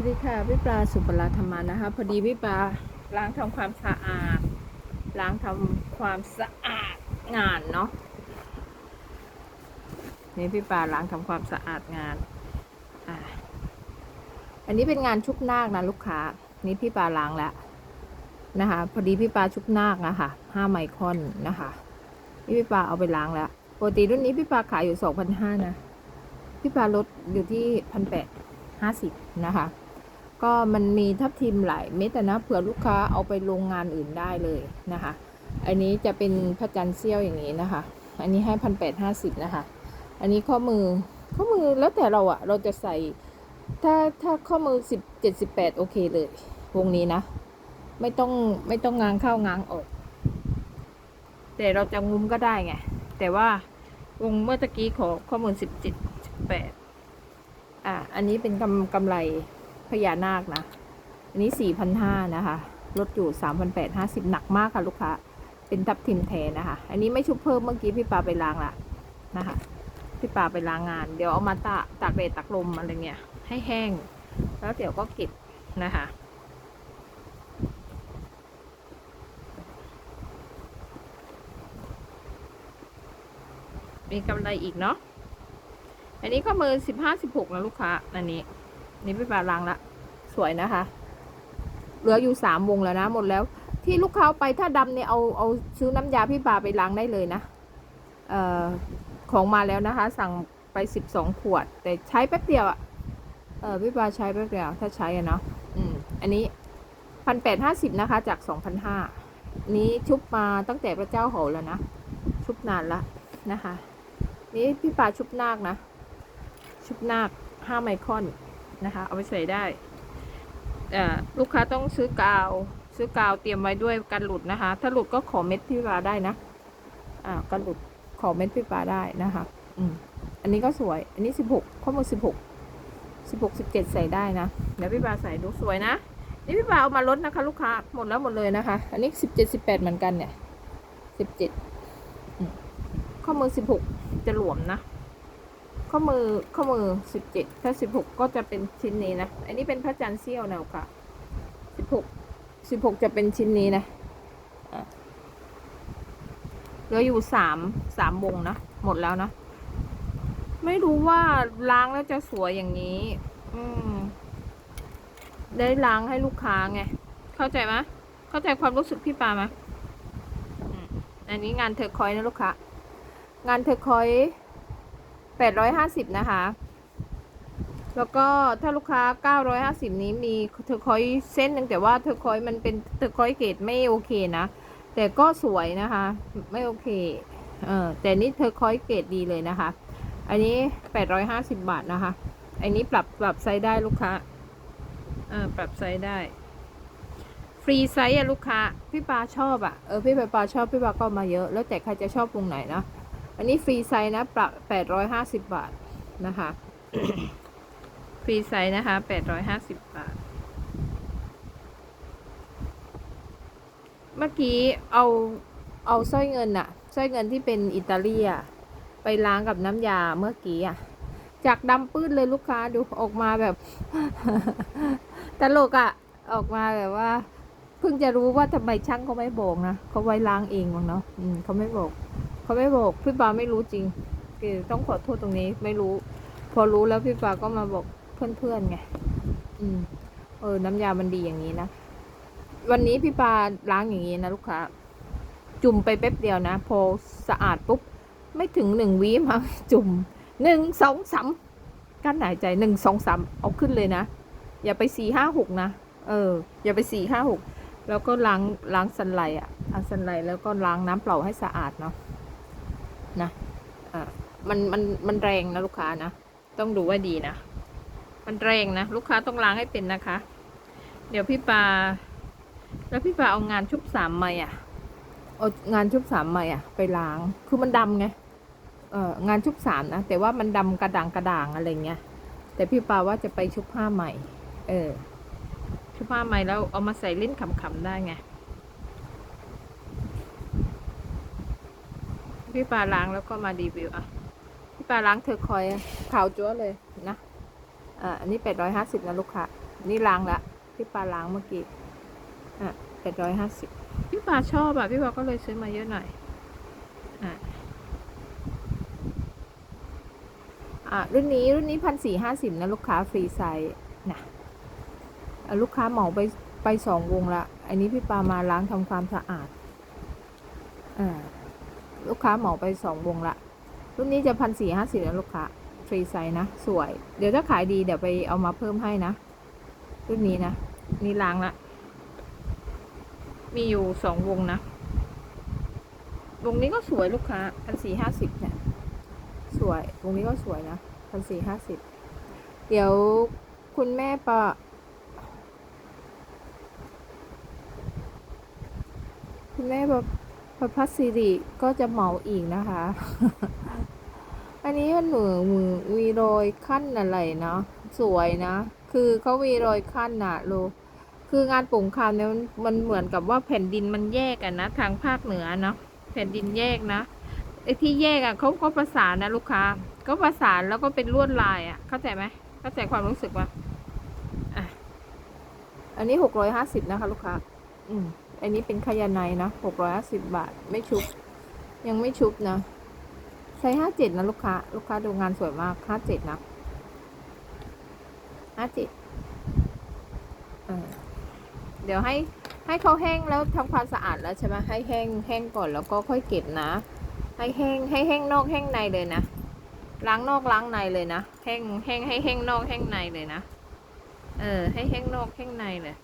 สวัสดีค่ะพี่ปลาสุปราธรรมานะคะพอดีพี่ปลาล้างทำความสะอาด ล้างทำความสะอาดงานเนาะนี่พี่ปลาล้างทำความสะอาดงานอ่าอันนี้เป็นงานชุบนาคนะลูกค้านี่พี่ปลาล้างแล้วนะคะ พอดีพี่ปลาชุบนาคนะคะห้าไมครอนนะคะนี่พี่ปลาเอาไปล้างแล้วปกติรุ่นนี้พี่ปลาขายอยู่สองพันห้านะพี่ปลาลดอยู่ที่พันแปดห้าสิบนะคะ ก็มันมีทับทิมหลายเม็ดนะเผื่อลูกค้าเอาไปโรงงานอื่นได้เลยนะคะ อันนี้จะเป็นพระจันทร์เซี่ยวอย่างนี้นะคะ อันนี้ให้พันแปดห้าสิบนะคะ อันนี้ข้อมือข้อมือแล้วแต่เราอะเราจะใส่ถ้าถ้าข้อมือสิบเจ็ดสิบแปดโอเคเลยวงนี้นะ ไม่ต้องไม่ต้องง้างเข้าง้างออก แต่เราจะงุ้มก็ได้ไง แต่ว่าวงเมื่อตะกี้ขอข้อมือสิบเจ็ดสิบแปดอะอันนี้เป็นกำกำไร พญานาคนะ อันนี้สี่พันห้านะคะ ลดอยู่สามพันแปดห้าสิบหนักมากค่ะลูกค้า เป็นทับทิมแทนนะคะ อันนี้ไม่ชุบเพิ่มเมื่อกี้พี่ปาไปล้างละนะคะ พี่ปาไปล้างงาน เดี๋ยวเอามาตากตากแดดตากลมอะไรเงี้ย ให้แห้ง แล้วเดี๋ยวก็เก็บนะคะมีกำไรอีกเนาะ อันนี้ข้อมือสิบห้าสิบหกนะลูกค้า อันนี้ นี่พี่ปลาล้างละสวยนะคะ เหลืออยู่สามวงแล้วนะ หมดแล้ว ที่ลูกค้าเอาไปถ้าดำเนี่ยเอาเอาซื้อน้ำยาพี่ปลาไปล้างได้เลยนะเอ่อของมาแล้วนะคะ สั่งไปสิบสองขวด แต่ใช้แป๊บเดียวอะ่ะเออพี่ปลาใช้แป๊บเดียวถ้าใช้อะเนาะอืมอันนี้พันแปดห้าสิบนะคะ จากสองพันห้านี้ชุบมาตั้งแต่พระเจ้าโหแล้วนะ ชุบนานละนะคะ นี่พี่ปลาชุบนาคนะ ชุบนาคห้าไมครอน นะคะ เอาไปใส่ได้ลูกค้าต้องซื้อกาว ซื้อกาวเตรียมไว้ด้วยกันหลุดนะคะ ถ้าหลุดก็ขอเม็ดพี่ปลาได้นะอ่ากันหลุดขอเม็ดพี่ปลาได้นะคะ อืมอันนี้ก็สวย อันนี้สิบหกข้อมือสิบหกสิบหกสิบเจ็ดใส่ได้นะเดี๋ยวพี่ปลาใส่ดูสวยนะนี่พี่ปลาเอามาลดนะคะ ลูกค้าหมดแล้วหมดเลยนะคะ อันนี้สิบเจ็ดสิบแปดเหมือนกันเนี่ยสิบเจ็ดข้อมือสิบหกจะหลวมนะ ข้อมือข้อมือสิบเจ็ดถ้าสิบหกก็จะเป็นชิ้นนี้นะ อันนี้เป็นพระจันทร์เสี้ยวแนวค่ะสิบหกสิบหกจะเป็นชิ้นนี้นะเหลืออยู่สามสามวงนะ หมดแล้วนะ ไม่รู้ว่าล้างแล้วจะสวยอย่างนี้ อืม ได้ล้างให้ลูกค้าไง เข้าใจไหมเข้าใจความรู้สึกพี่ปาไหมอืมอันนี้งานเธอคอยนะลูกค้างานเธอคอย แปดร้อยห้าสิบนะคะ แล้วก็ถ้าลูกค้าเก้าร้อยห้าสิบนี้มีเธอคอยเส้นหนึ่งแต่ว่าเธอคอยมันเป็นเธอคอยเกรดไม่โอเคนะ แต่ก็สวยนะคะ ไม่โอเคเออแต่นี่เธอคอยเกรดดีเลยนะคะ อันนี้แปดร้อยห้าสิบบาทนะคะ อันนี้ปรับปรับไซส์ได้ลูกค้าเออปรับไซส์ได้ฟรีไซส์อะลูกค้า พี่ปาชอบอะเออพี่ปาชอบพี่ปาก็มาเยอะ แล้วแต่ใครจะชอบวงไหนนะ อันนี้ฟรีไซส์นะปรับแปดร้อยห้าสิบบาทนะคะ ฟรีไซส์นะคะแปดร้อยห้าสิบบาท เมื่อกี้เอาเอาสร้อยเงินอะสร้อยเงินที่เป็นอิตาลีอะไปล้างกับน้ำยาเมื่อกี้อะจากดำปื้ดเลยลูกค้าดูออกมาแบบตลกอะออกมาแบบว่า เพิ่งจะรู้ว่าทำไมช่างเขาไม่บอกนะเขาไว้ล้างเองมั้งเนาะเขาไม่บอก เขาไม่บอกพี่ปาไม่รู้จริงคือต้องขอโทษตรงนี้ไม่รู้ พอรู้แล้วพี่ปาก็มาบอกเพื่อนๆไงอืม เออ น้ำยามันดีอย่างนี้นะวันนี้พี่ปาล้างอย่างนี้นะลูกค้าจุ่มไปแป๊บเดียวนะ พอสะอาดปุ๊บ ไม่ถึงหนึ่งวิมาจุ่มหนึ่งสองสามกั้นหายใจหนึ่งสองสามเอาขึ้นเลยนะ อย่าไปสี่ห้าหกนะ เออ อย่าไปสี่ห้าหกแล้วก็ล้างล้างสันไหลอะล้างสันไหลแล้วก็ล้างน้ำเปล่าให้สะอาดเนาะ นะเออมันมันมันแรงนะลูกค้านะ ต้องดูว่าดีนะ มันแรงนะ ลูกค้าต้องล้างให้เป็นนะคะ เดี๋ยวพี่ปา แล้วพี่ปาเอางานชุบสามไม้อะเอางานชุบสามไม้อะ ไปล้าง คือมันดำไงเอองานชุบสามนะ แต่ว่ามันดำกระด่างกระด่างอะไรเงี้ย แต่พี่ปาว่าจะไปชุบผ้าใหม่ เออ ชุบผ้าใหม่แล้วเอามาใส่เล่นขำๆได้ไง พี่ปาล้างแล้วก็มารีวิวอะ พี่ปาล้างเธอคอยอะขาวจั๊วเลยนะ อ่า อันนี้แปดร้อยห้าสิบนะลูกค้า นี่ล้างละ พี่ปลาล้างเมื่อกี้ อะแปดร้อยห้าสิบพี่ปลาชอบอะ พี่ปลาก็เลยซื้อมาเยอะหน่อย อะอะรุ่นนี้รุ่นนี้พันสี่ห้าสิบนะลูกค้าฟรีไซส์นะอะลูกค้าเหมาไปไปสองวงละ อันนี้พี่ปามาล้างทำความสะอาดอ่า ลูกค้าเหมาไปสองวงละรุ่นนี้จะพันสี่ห้าสิบนะลูกค้าฟรีไซส์นะ สวย เดี๋ยวถ้าขายดีเดี๋ยวไปเอามาเพิ่มให้นะ รุ่นนี้นะ นี่ล้างละ มีอยู่สองวงนะ วงนี้ก็สวยลูกค้าพันสี่ห้าสิบเนี่ย สวย วงนี้ก็สวยนะพันสี่ห้าสิบ เดี๋ยวคุณแม่ปะคุณแม่แบบ ประพัสสิริก็จะเหมาอีกนะคะ อันนี้มันเหมือนมือมีรอยขั้นอะไรเนาะสวยนะ คือเขามีรอยขั้นน่ะโลคืองานปุ่งคำเนี่ยมันเหมือนกับว่าแผ่นดินมันแยกกันนะ ทางภาคเหนือเนาะแผ่นดินแยกนะไอ้ที่แยกอะเขาก็ประสานนะลูกค้าก็ประสานแล้วก็เป็นลวดลายอะ เข้าใจไหมเข้าใจความรู้สึกว่าอะอันนี้หกร้อยห้าสิบนะคะ ลูกค้า อืม อันนี้เป็นขยาไนนะหกร้อยห้าสิบบาท ไม่ชุบ ยังไม่ชุบนะ ใช้ห้าเจ็ดนะลูกค้า ลูกค้าดูงานสวยมากห้าเจ็ดนะห้าเจ็ดเดี๋ยวให้ให้เขาแห้งแล้วทำความสะอาดแล้วใช่ไหมให้แห้งแห้งก่อนแล้วก็ค่อยเก็บนะ ให้แห้งให้แห้งนอกแห้งในเลยนะ ล้างนอกล้างในเลยนะ แห้งแห้งให้แห้งนอกแห้งในเลยนะ เออ ให้แห้งนอกแห้งในเลย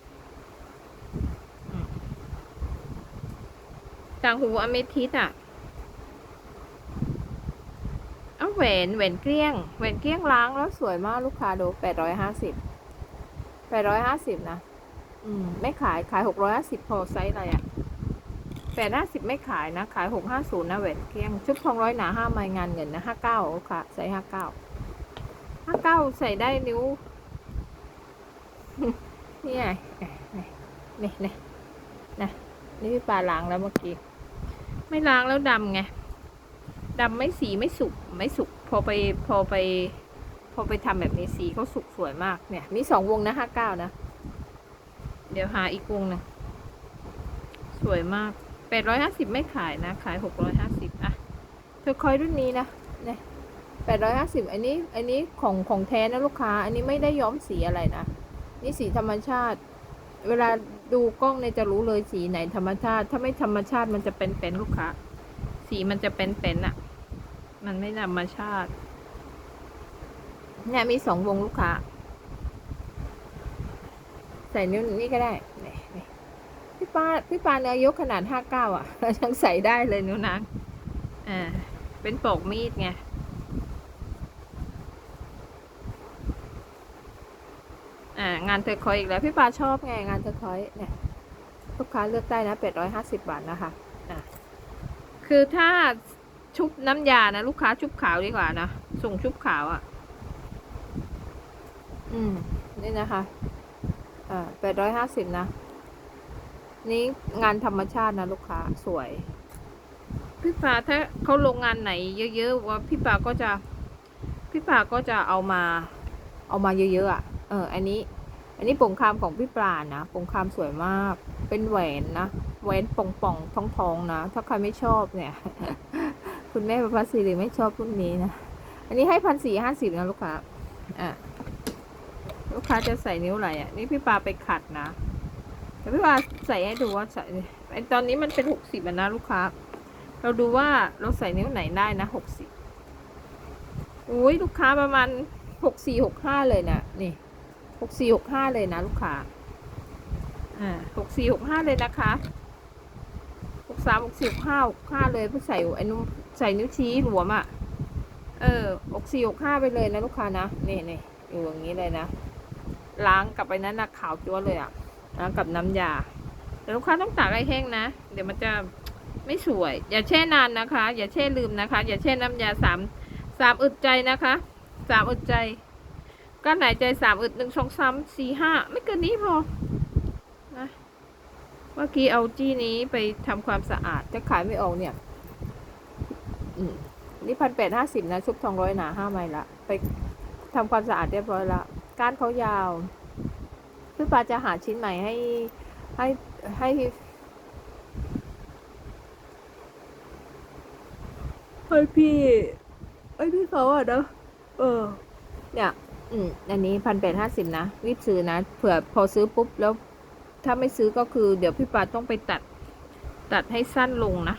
ต่างหูอเมทิสอะเอาแหวนแหวนเกลี้ยงแหวนเกลี้ยงล้างแล้วสวยมากลูกค้าดูแปดร้อยห้าสิบแปดร้อยห้าสิบนะอืมไม่ขายขายหกร้อยห้าสิบพอไซส์อะไรอะแปดห้าสิบไม่ขายนะ ขายหกห้าศูนย์นะแหวนเกลี้ยง ชุดทองร้อยหนาห้าไม้งานเงินนะห้าเก้าค่ะใส่ห้าเก้าห้าเก้าใส่ได้นิ้วนี่ไงนี่นี่นี่นะนี่พี่ปลาล้างแล้วเมื่อกี้ ไม่ล้างแล้วดำไงดำไม่สีไม่สุกไม่สุกพอไปพอไปพอไปทำแบบนี้สีเขาสุกสวยมากเนี่ย มีสองวงนะห้าเก้านะ เดี๋ยวหาอีกวงหนึงสวยมากแปดร้อยห้าสิบไม่ขายนะ ขายหกร้อยห้าสิบอะเธอคอยรุ่นนี้นะเนี่ยแปดร้อยห้าสิบอันนี้อันนี้ของของแท้นะลูกค้า อันนี้ไม่ได้ย้อมสีอะไรนะ นี่สีธรรมชาติ เวลาดูกล้องเนี่ยจะรู้เลยสีไหนธรรมชาติ ถ้าไม่ธรรมชาติมันจะเป็นเป็นลูกค้า สีมันจะเป็นเป็นอะมันไม่ธรรมชาติ เนี่ยมีสองวงลูกค้า ใส่นิ้วนี่ก็ได้ พี่ปาพี่ปาเนื้อยกขนาดห้าเก้าอะยังใส่ได้เลยนิ้วนางอ่าเป็นปอกมีดไง อ่า งานเทอร์คอยอีกแล้ว พี่ปาชอบไงงานเทอร์คอยเนี่ยลูกค้าเลือกได้นะแปดร้อยห้าสิบบาทนะคะอะคือถ้าชุบน้ำยานะลูกค้าชุบขาวดีกว่านะส่งชุบขาวอะ่ะ อืม นี่นะคะอ่าแปดร้อยห้าสิบนะ นี่งานธรรมชาตินะลูกค้าสวย พี่ปาถ้าเขาลงงานไหนเยอะๆว่าพี่ปาก็จะ พี่ปาก็จะเอามา เอามาเยอะๆอะ เออ อันนี้ อันนี้ปงคามของพี่ปลานะปงคามสวยมาก เป็นแหวนนะแหวนป่องป่องทองทองๆนะ ถ้าใครไม่ชอบเนี่ย คุณแม่ประพัสรีไม่ชอบรุ่นนี้นะ อันนี้ให้พันสี่ห้าสิบนะลูกค้าอะลูกค้าจะใส่นิ้วอะไรอะ นี่พี่ปลาไปขัดนะแต่พี่ปลาใส่ให้ดูว่าใส่ไอตอนนี้มันเป็นหกสิบนะลูกค้า เราดูว่าเราใส่นิ้วไหนได้นะหกสิบอุ้ยลูกค้าประมาณหกสี่หกห้าเลยนะนี่ หกสี่หกห้าเลยนะลูกค้าอ่าหกสี่หกห้าเลยนะคะหกสามหกสี่หกห้าหกห้าเลยเพื่อใส่ไอ้นุ่มใส่นิ้วชี้หลวมอะ เออหกสี่หกห้าไปเลยนะลูกค้านะนี่นี่อยู่อย่างนี้เลยนะ ล้างกลับไปนั้นนะขาวจั๊วเลยอะล้างกับน้ำยาแต่ลูกค้าต้องตากให้แห้งนะ เดี๋ยวมันจะไม่สวย อย่าแช่นานนะคะ อย่าแช่ลืมนะคะ อย่าแช่น้ำยาสามสามอึดใจนะคะสามอึดใจ ก้านไหนใจสามอึดหนึ่งสองสามสี่ห้าไม่เกินนี้พอนะเมื่อกี้เอาจี้นี้ไปทำความสะอาดจะขายไม่ออกเนี่ย อืมนี่พันแปดห้าสิบนะ ชุบทองร้อยหนาห้าไม้ละ ไปทำความสะอาดเรียบร้อยละ ก้านเขายาวพี่ปาจะหาชิ้นใหม่ให้ให้ให้ให้พี่ไอ้พี่เขาอะนะเออ เนี่ย อืมอันนี้พันแปดห้าสิบนะรีบซื้อนะเผื่อพอซื้อปุ๊บแล้ว ถ้าไม่ซื้อก็คือ เดี๋ยวพี่ปาต้องไปตัด ตัดให้สั้นลงนะ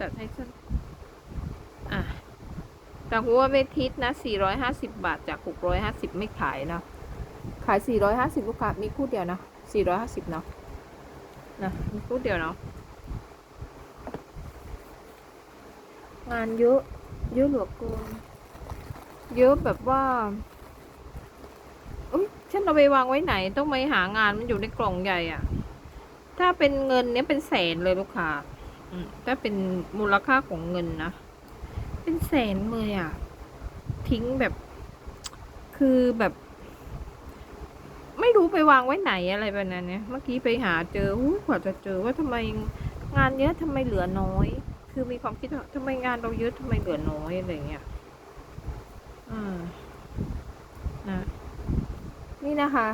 ตัดให้สั้น อะแต่หัวเวทิสนะ 450 บาทจาก 650 ไม่ขายนะ ขาย 450 ลูกค้า มีคู่เดียวนะ 450 เนาะ นะ มีคู่เดียวเนาะ งานเยอะ เยอะเหลือเกิน เยอะแบบว่าอุ๊ยฉันเอาไปวางไว้ไหน ต้องไปหางานมันอยู่ในกล่องใหญ่อะถ้าเป็นเงินเนี้ยเป็นแสนเลยลูกค้าอืมถ้าเป็นมูลค่าของเงินนะ เป็นแสนเลยอะทิ้งแบบ คือแบบ ไม่รู้ไปวางไว้ไหนอะไรแบบนั้นเนี่ย เมื่อกี้ไปหาเจออู้กว่าจะเจอว่าทำไมงานเยอะทำไมเหลือน้อย คือมีความคิดว่าทำไมงานเราเยอะทำไมเหลือน้อยอะไรเงี้ย อ่นะนี่นะคะ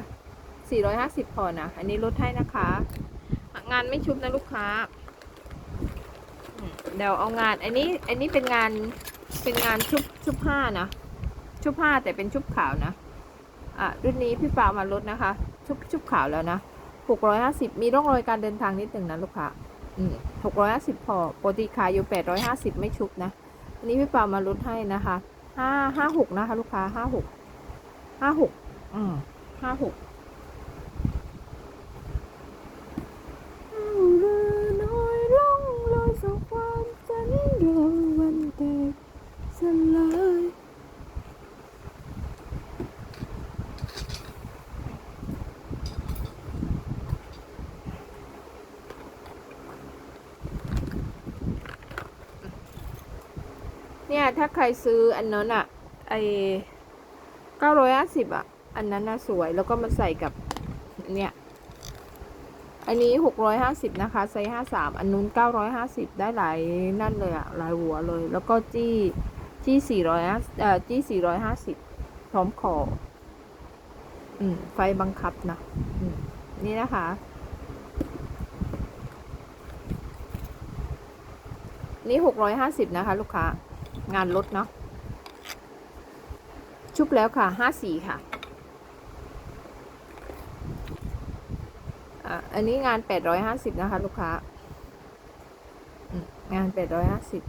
450พอนะ อันนี้ลดให้นะคะ งานไม่ชุบนะลูกค้า เดี๋ยวเอางาน อันนี้ อันนี้เป็นงาน เป็นงานชุบ ชุบผ้านะ ชุบผ้าแต่เป็นชุบขาวนะ อะ รุ่นนี้พี่ปามาลดนะคะ ชุบ ชุบขาวแล้วนะ650 มีร่องรอยการเดินทางนิดหนึ่งนะลูกค้า อืม650พอปกติขายอยู่850 ไม่ชุบนะ อันนี้พี่ปามาลดให้นะคะ ห้าห้าหกนะคะ ลูกค้าห้าหกห้าหกอืมห้าหกน้อยล่องลอยสู่ความฝันดวงวันแตกสลาย เนี่ย ถ้าใครซื้ออันนั้นอะไอเก้าร้อยห้าสิบอะอันนั้นน่ะสวยแล้วก็มาใส่กับเนี่ยอันนี้หกร้อยห้าสิบนะคะไซส์ห้าสามอันนู้นเก้าร้อยห้าสิบได้หลายนั่นเลยอะหลายหัวเลย แล้วก็จี้จี้สี่ร้อยเอ่อจี้สี่ร้อยห้าสิบพร้อมคออืม ไฟบังคับนะอืมนี่นะคะ นี่หกร้อยห้าสิบนะคะ ลูกค้า งานลดเนาะชุบแล้วค่ะห้าสี่ค่ะอ,ะอันนี้งานแปดร้อยห้าสิบนะคะ ลูกค้างานแปดร้อยห้าสิบ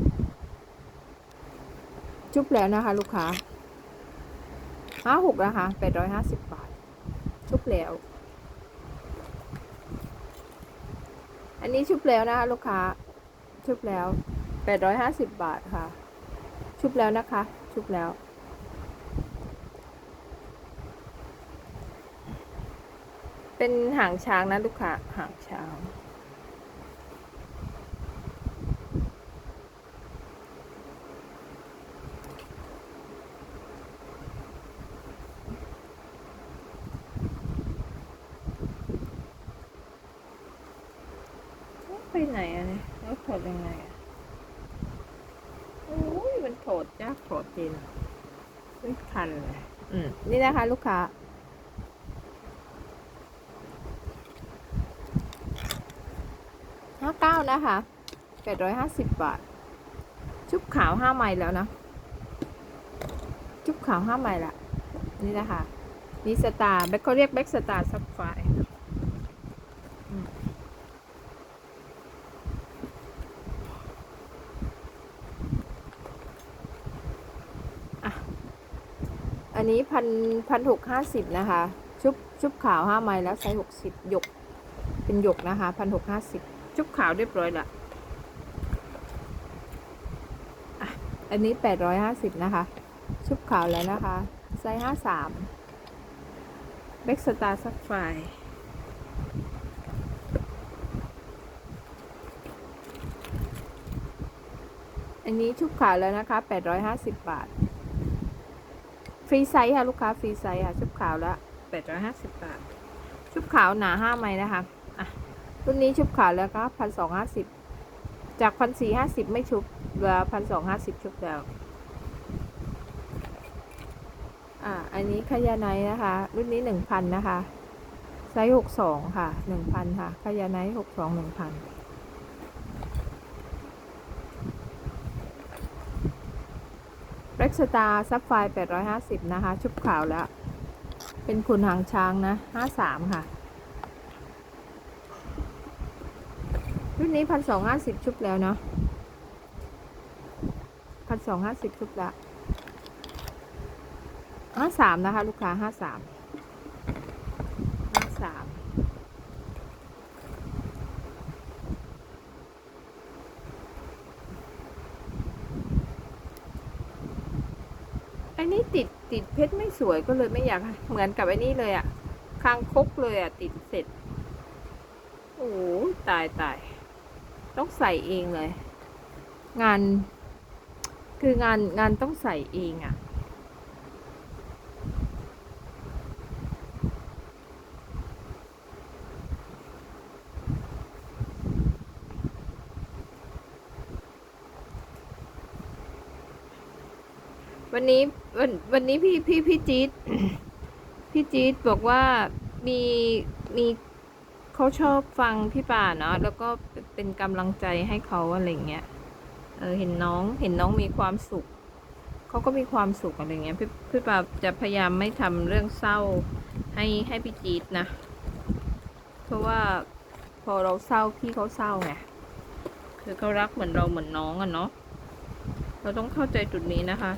ชุบแล้วนะคะ ลูกค้าห้าหกนะคะแปดร้อยห้าสิบบาท ชุบแล้ว อันนี้ชุบแล้วนะคะ ลูกค้า ชุบแล้วแปดร้อยห้าสิบบาทค่ะ ชุบแล้วนะคะ ชุบแล้ว เป็นหางช้างนะลูกค้าหางช้างไปไหนอะเนี่ยแล้วถอดยังไงอะ มันถอดยากถอดจริงไม่ทันเลยอืมนี่นะคะ ลูกค้าห้าเก้านะคะแปดร้อยห้าสิบบาท ชุบขาวห้าไมล์แล้วนะ ชุบขาวห้าไมล์ละนี่นะคะนี่สตาร์แบ็คเขาเรียกแบ็คสตาร์ซับไฟอั นนี้พันพันหกห้าสิบนะคะ ชุบชุบขาวห้าไมล์แล้วไซส์หกสิบหยก เป็นหยกนะคะพันหกห้าสิบชุบขาวเรียบร้อยละอะอันนี้แปดร้อยห้าสิบนะคะ ชุบขาวแล้วนะคะ ไซส์ห้าสามเบ็กสตาร์ซักไฟอันนี้ชุบขาวแล้วนะคะแปดร้อยห้าสิบบาท ฟรีไซส์ค่ะ ลูกค้าฟรีไซส์ค่ะ ชุบขาวแล้วแปดร้อยห้าสิบบาท ชุบขาวหนาห้าไม้นะคะอะรุ่นนี้ชุบขาวแล้วก็พันสองห้าสิบจากพันสี่ห้าสิบไม่ชุบเหลือพันสองห้าสิบชุบแล้วอ่าอันนี้ขยาไนท์นะคะ รุ่นนี้หนึ่งพันนะคะไซส์หกสองค่ะหนึ่งพันค่ะขยาไนท์หกสองหนึ่งพัน เร็กสตาร์ซับไฟ850 นะคะ ชุบข่าวแล้ว เป็นคุณหางช้างนะ 53 ค่ะ รุ่นนี้พันสองห้าสิบชุบแล้วเนาะพันสองห้าสิบชุบแล้วห้าสามนะคะ ลูกค้าห้าสาม ติดเพชรไม่สวยก็เลยไม่อยากเหมือนกับไอ้นี่เลยอะคางคกเลยอะติดเสร็จ โอ้ตายตายต้องใส่เองเลย งาน คืองานงานต้องใส่เองอะ่ วันนี้วันวันนี้พี่พี่พี่จี๊ดพี่จี๊ดบอกว่ามีมีเขาชอบฟังพี่ป่าเนาะแล้วก็เป็นกำลังใจให้เขาอะไรเงี้ยเออเห็นน้องเห็นน้องมีความสุขเขาก็มีความสุขอะไรเงี้ยพี่พี่ป่าจะพยายามไม่ทำเรื่องเศร้าให้ให้พี่จี๊ดนะ เพราะว่าพอเราเศร้าพี่เขาเศร้าไงคือเขารักเหมือนเราเหมือนน้องอะเนาะเราต้องเข้าใจจุดนี้นะคะ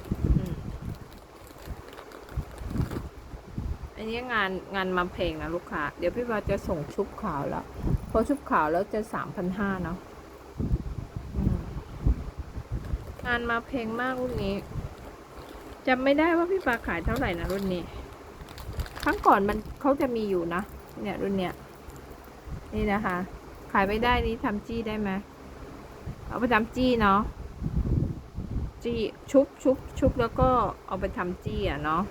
อันนี้งานงานมาเพลงนะลูกค้า เดี๋ยวพี่วาจะส่งชุบขาวแล้ว พอชุบขาวแล้วจะสามพันห้าเนาะงานมาเพลงมากรุ่นนี้จำไม่ได้ว่าพี่ปาขายเท่าไหร่นะรุ่นนี้ ครั้งก่อนมันเขาจะมีอยู่นะ เนี่ยรุ่นเนี้ย นี่นะคะ ขายไม่ได้นี้ทำจี้ได้ไหมเอาไปทำจี้เนาะ จี้ชุบชุบชุบแล้วก็เอาไปทำจี้อะเนาะ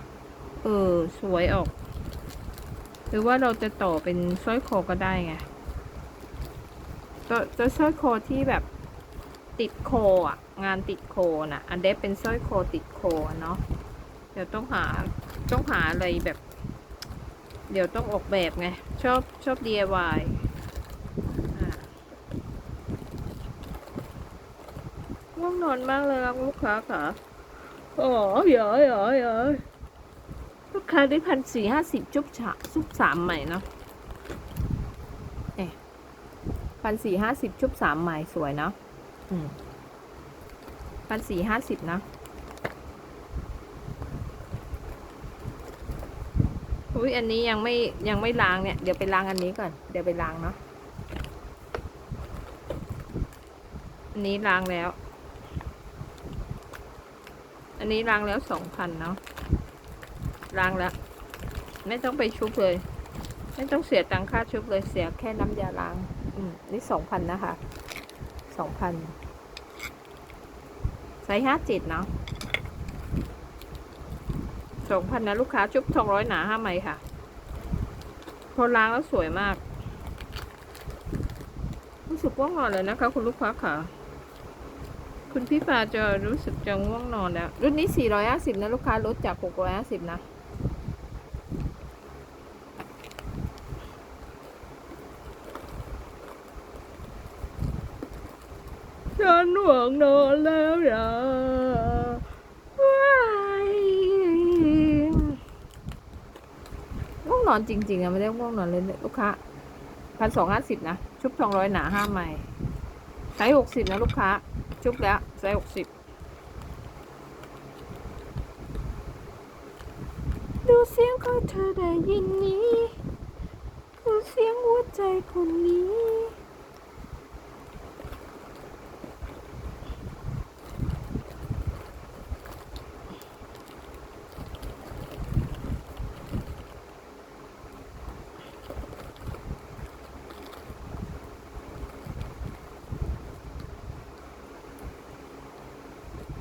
เออ สวยออก หรือว่าเราจะต่อเป็นสร้อยคอก็ได้ไงจะจะสร้อยคอที่แบบติดโคอะ งานติดโคน่ะ อันเดฟเป็นสร้อยคอติดโคอเนาะเดี๋ยวต้องหาต้องหาอะไรแบบ เดี๋ยวต้องออกแบบไง ชอบชอบ DIY อะง่วงนอนมากเลยครับลูกค้าค่ะ อ๋อเยอะเยอะเยอะ ลูกค้าได้พันสี่ห้าสิบจุบฉะซุปสามใหม่เนาะเอ๊พันสี่ห้าสิบชุบสามใหม่สวยเนาะอืมพันสี่ห้าสิบนะอุ้ยอันนี้ยังไม่ยังไม่ล้างเนี่ย เดี๋ยวไปล้างอันนี้ก่อน เดี๋ยวไปล้างเนาะอันนี้ล้างแล้ว อันนี้ล้างแล้วสองพันเนาะ ล้างแล้วไม่ต้องไปชุบเลย ไม่ต้องเสียตังค่าชุบเลยเสียแค่น้ำยาล้าง อืมนี่สองพันนะคะสองพันไซส์ห้าเจ็ดเนาะสองพันนะลูกค้าชุบทองร้อยหนาห้าไหมค่ะ พอล้างแล้วสวยมาก รู้สึกว่างนอนเลยนะคะ คุณลูกค้าค่ะ คุณพี่ฟ้าจะรู้สึกจะง่วงนอนแล้ว รุ่นนี้ 450 นะ ลูกค้าลดจาก 650 นะ ฉันห่วงนอนแล้วอย่าว้ายง่วงนอนจริงๆอะไม่ได้ง่วงนอนเลยลูกค้าพันสองห้าสิบนะ ชุบทองร้อยหนาห้าใหม่ใช้หกสิบนะลูกค้า ชุบแล้วใช้หกสิบดูเสียงของเธอได้ยินนี้ คือเสียงหัวใจคนนี้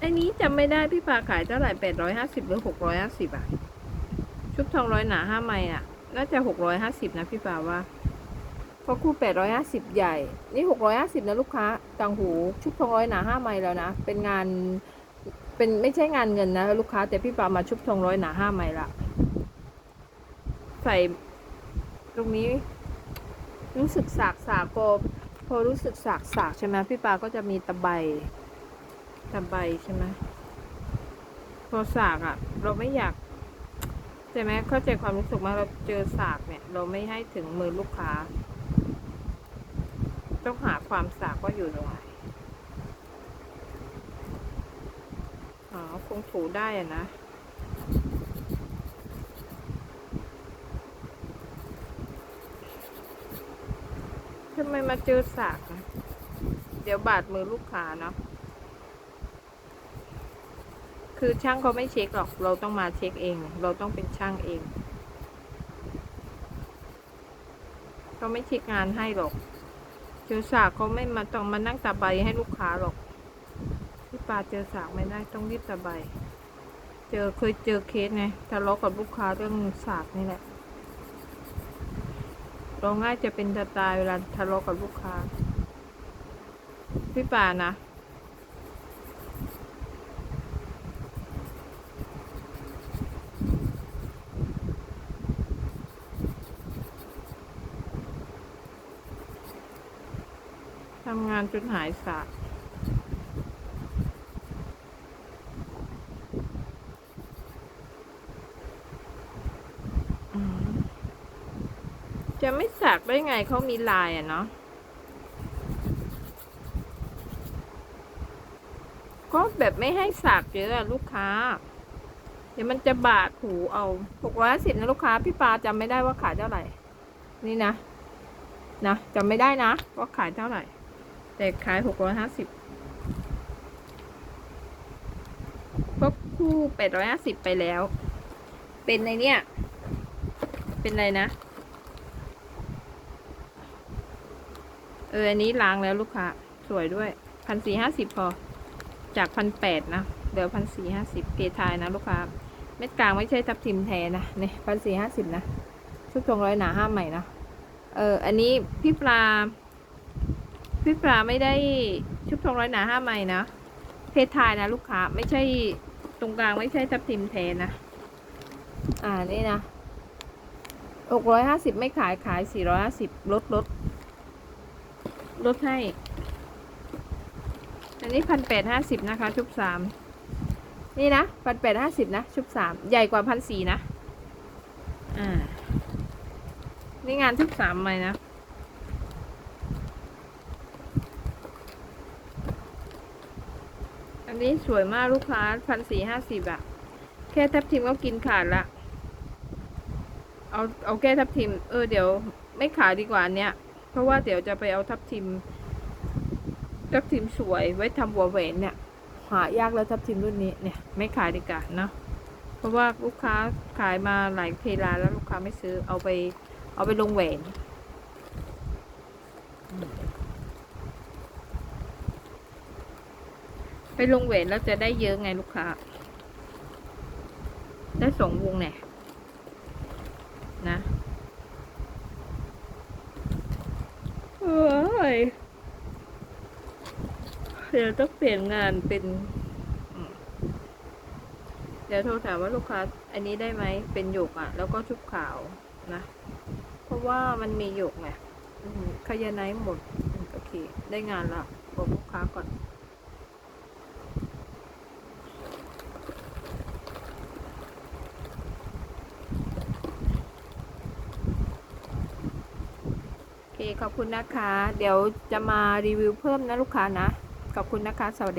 อันนี้จำไม่ได้พี่ปาขายเท่าไหร่แปดร้อยห้าสิบหรือหกร้อยห้าสิบอะ ชุบทองร้อยหนาห้าไม้อะ น่าจะหกร้อยห้าสิบนะพี่ปาว่า เพราะคู่แปดร้อยห้าสิบใหญ่ นี่หกร้อยห้าสิบนะลูกค้าต่างหู ชุบทองร้อยหนาห้าไม้แล้วนะ เป็นงาน เป็นไม่ใช่งานเงินนะลูกค้าแต่พี่ปามาชุบทองร้อยหนาห้าไมล์ละ ใส่ตรงนี้ รู้สึกสากสากพอพอรู้สึกสากสากใช่ไหมพี่ปาก็จะมีตะไบ ตะไบใช่ไหมพอสากอะ่ะ เราไม่อยากใช่ไหมเข้าใจความรู้สึกไหมาเราเจอสากเนี่ย เราไม่ให้ถึงมือลูกค้า ต้องหาความสากว่าอยู่ตรงไหนอ๋อคงถูได้อะนะทำไมมาเจอสากนะ เดี๋ยวบาดมือลูกค้าเนาะ คือช่างเขาไม่เช็คหรอก เราต้องมาเช็คเอง เราต้องเป็นช่างเองเขาไม่เช็คงานให้หรอกเจอสากเขาไม่มาต้องมานั่งตะใบให้ลูกค้าหรอกพี่ปาเจอสากไม่ได้ต้องรีบตะใบ เจอเคยเจอเคสไงทะเลาะกับลูกค้าเรื่องสากนี่แหละเราง่ายจะเป็นจะตายเวลาทะเลาะกับลูกค้าพี่ปานะานจนหายสาบจะไม่สักได้ไงเขามีลายอะเนาะก็แบบไม่ให้สักเยอะอะลูกค้า เดี๋ยวมันจะบาดหูเอาหกร้อยสิบนะลูกค้า พี่ปาจำไม่ได้ว่าขายเท่าไหร่ นี่นะ นะจำไม่ได้นะ ว่าขายเท่าไหร่ แต่ขายหกร้อยห้าสิบพวกคู่แปดร้อยห้าสิบไปแล้ว เป็นในเนี่ย เป็นอะไรนะ เออ อันนี้ล้างแล้วลูกค้า สวยด้วยพันสี่ห้าสิบพอ จากพันแปดนะเหลือพันสี่ห้าสิบเพทายนะลูกค้า เม็ดกลางไม่ใช่ทับทิมแท้นะเนี่ยพันสี่ห้าสิบนะชุดทรงร้อยหนาห้าใหม่นะ เออ อันนี้พี่ปลา พี่ปลาไม่ได้ชุบทองร้อยหนาห้าใหม่นะเพศทายนะ ลูกค้าไม่ใช่ตรงกลางไม่ใช่ทับทิมแทนนะ อ่านี่นะหกร้อยห้าสิบไม่ขายขายสี่ร้อยห้าสิบลดลดลดให้ อันนี้พันแปดห้าสิบนะคะ ชุบสามนี่นะพันแปดห้าสิบนะ ชุบสามใหญ่กว่าพันสี่นะ อ่า นี่งานชุบสามใหม่นะ นี้สวยมากลูกค้าพันสี่ห้าสิบอะแค่ทับทิมก็กินขาดละ เอาเอาแค่ทับทิม เออเดี๋ยวไม่ขายดีกว่าเนี้ยเพราะว่าเดี๋ยวจะไปเอาทับทิม ทับทิมสวยไว้ทำหัวแหวนเนี่ย หายากแล้วทับทิมรุ่นนี้เนี่ย ไม่ขายดีกว่าเนาะเพราะว่าลูกค้าขายมาหลายเพลาแล้วลูกค้าไม่ซื้อเอาไป เอาไปลงแหวน ไปลงแหวนแล้วจะได้เยอะไงลูกค้า ได้สองวงเนี่ยนะเอ้ยเดี๋ยวต้องเปลี่ยนงานเป็นเดี๋ยวโทรถามว่าลูกค้า อันนี้ได้ไหมเป็นหยกอะ แล้วก็ชุบขาวนะ เพราะว่ามันมีหยกไงขยาไนหมด โอเค ได้งานละบอกลูกค้าก่อน โอเค ขอบคุณนะคะ เดี๋ยวจะมารีวิวเพิ่มนะลูกค้านะ ขอบคุณนะคะ สวัสดีค่ะ